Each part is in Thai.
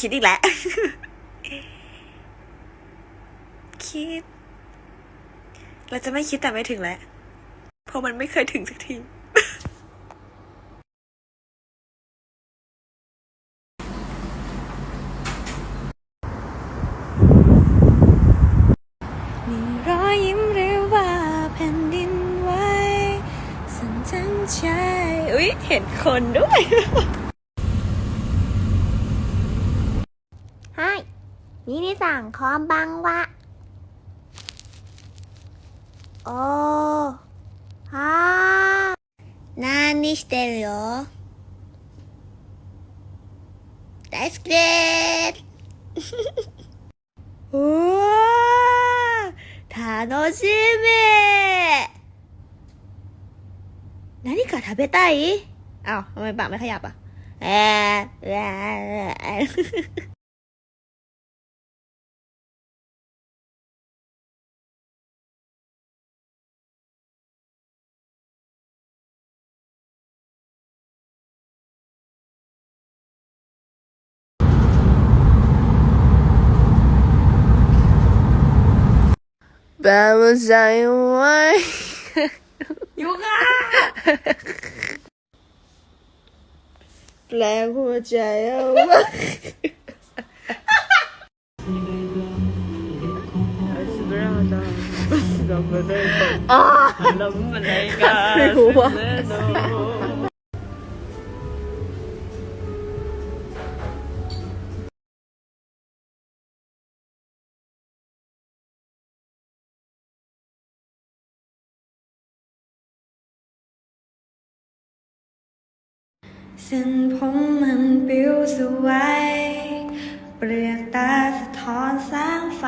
คิดอีกแล้ว คิด เราจะไม่คิดแต่ไม่ถึงแล้ว เพราะมันไม่เคยถึงสักทีมีรอยยิ้มหรือว่าแผ่นดินไหวสั่นทั้งใจอุ๊ยเห็นคนด้วยはい。 นิริสังคอมบังวะ โอฮาなにしてるよ大好きでーすうわー楽しみ何か食べたいอ้าวทำไมปากไม่ขยับอะแอะแอะแอะ แปลหัวใจเอาไเส้นผมมันปิวสวย เปลือกตาสะท้อนแสงไฟ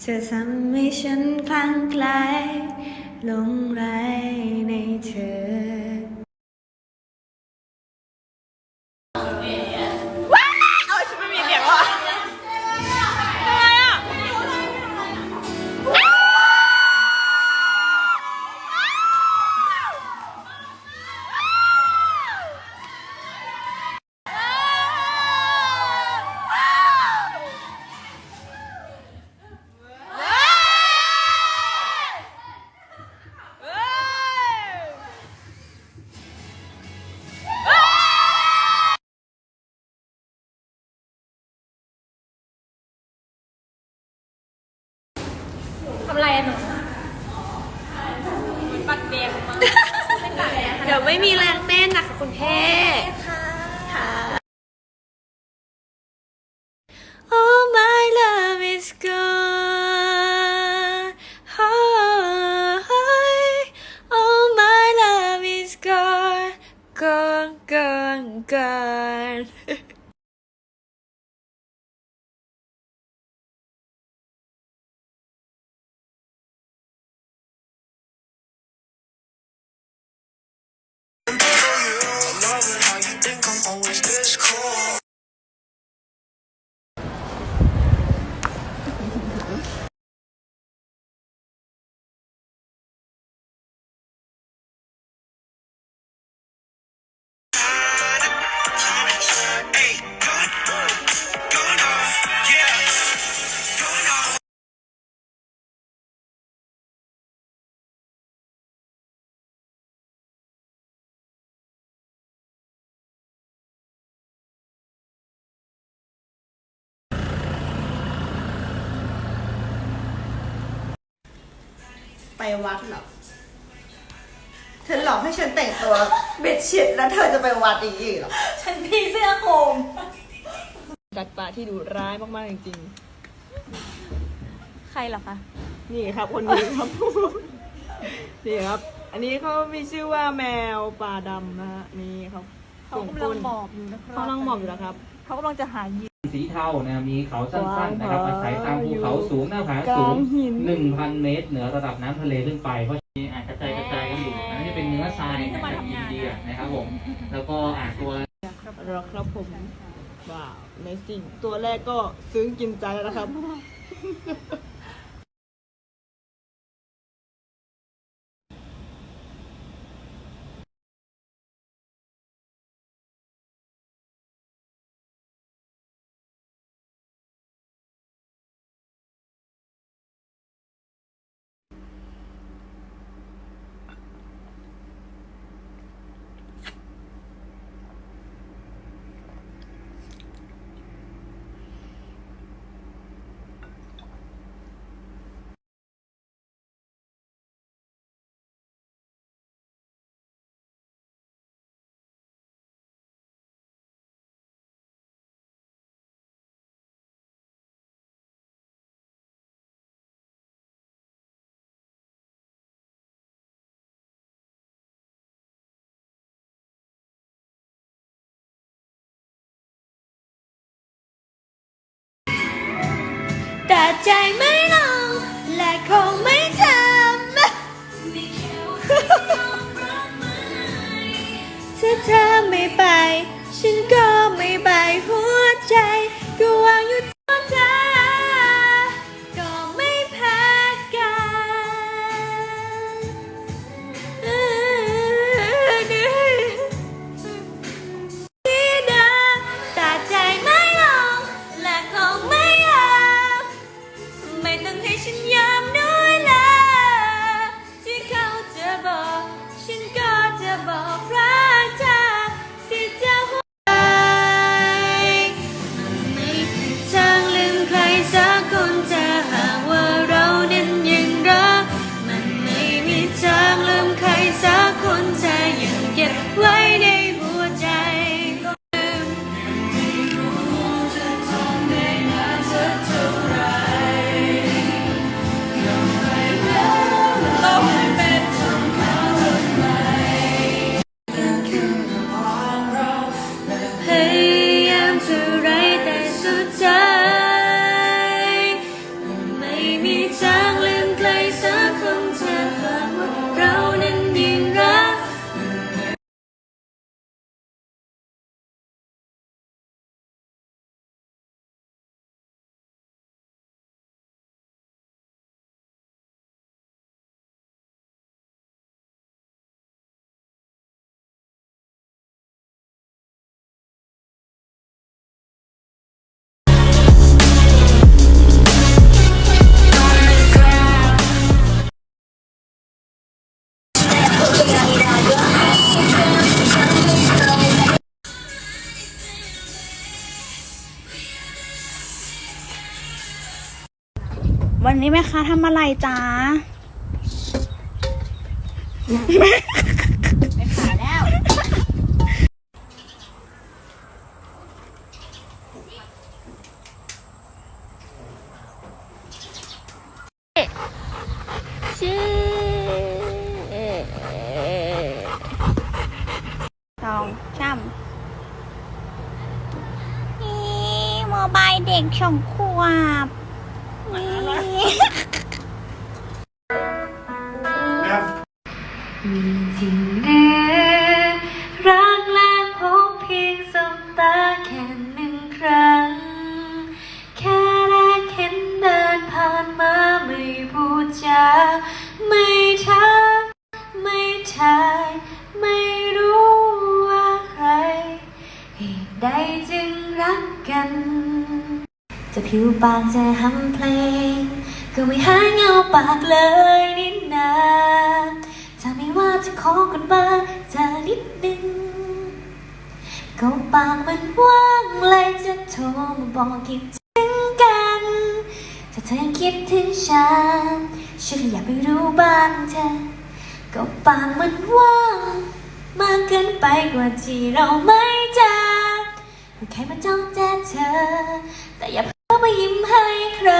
เธอทำให้ฉันคลั่งไคล้หลงไหลในเธอ ไปวัดเหรอ เธอหลอกให้ฉันแต่งตัวเบ็ดเฉียดแล้วเธอจะไปวัดอีกเหรอ ฉันพี่เสื้อโคมสัตว์ป่าที่ดุร้ายมากๆจริงใครเหรอคะ ๆ นี่ครับคนนี้ครับ นี่ครับ อันนี้เขามีชื่อว่าแมวป่าดำนะฮะนี่ครับเขากำลังหมอบอยู่นะครับเขากำลังหมอบอยู่แล้วครับ เขากำลังจะหาเหยื่อ สีเทานะครับมีเขาสั้นๆนะครับว้าวอาศัยตามภูเขาสูงหน้าผากลางสูงหิน1,000 เมตร เหนือระดับน้ำทะเลขึ้นไป เพราะมีอาจกระจายกระจายกันอยู่นะนี่เป็นเนื้อทรายนะครับอินเดียนะครับผม แล้วก็อ่าตัวแล้วครับผมว้าวในสิ่งตัวแรกก็ซึ้งกินใจแล้วนะครับ ใจไม่ลง วันนี้แม่ค้าทำอะไรจ้าชื่อสองช่ำนี่โมบายเด็กสองขวบ นี่มีสิ่งเดียวรักและพบเพียงสบตาแค่หนึ่งครั้ง แค่แรกเห็นเดินผ่านมาไม่พูดจาไม่ทักไม่ทายไม่รู้ว่าใครเหตุใดจึงรักกัน จะผิวปากจะหำเพลง ก็ไม่หายเงาปากเลยนิดนาถ้าไม่ว่าจะขอกันบ้าจะนิดนึงก็ปากมันว่างเลยจะโทรมาบอกคิดถึงกัน ถ้าเธอยังคิดถึงฉันฉันอยากไปรู้บ้างเธอก็ปากมันว่างมากเกินไปกว่าที่เราไม่เจอใครมาจ้องแต่เธอแต่อย่า ต้องมายิ้มให้ใคร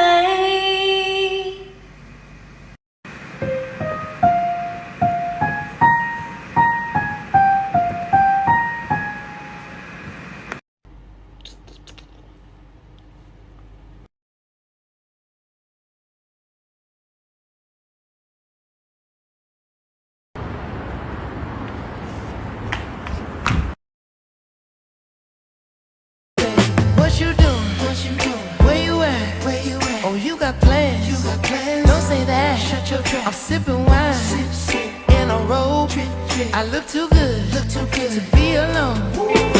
I'm sipping wine. Sip, sip. In a robe. I look too good. Look too good to be alone.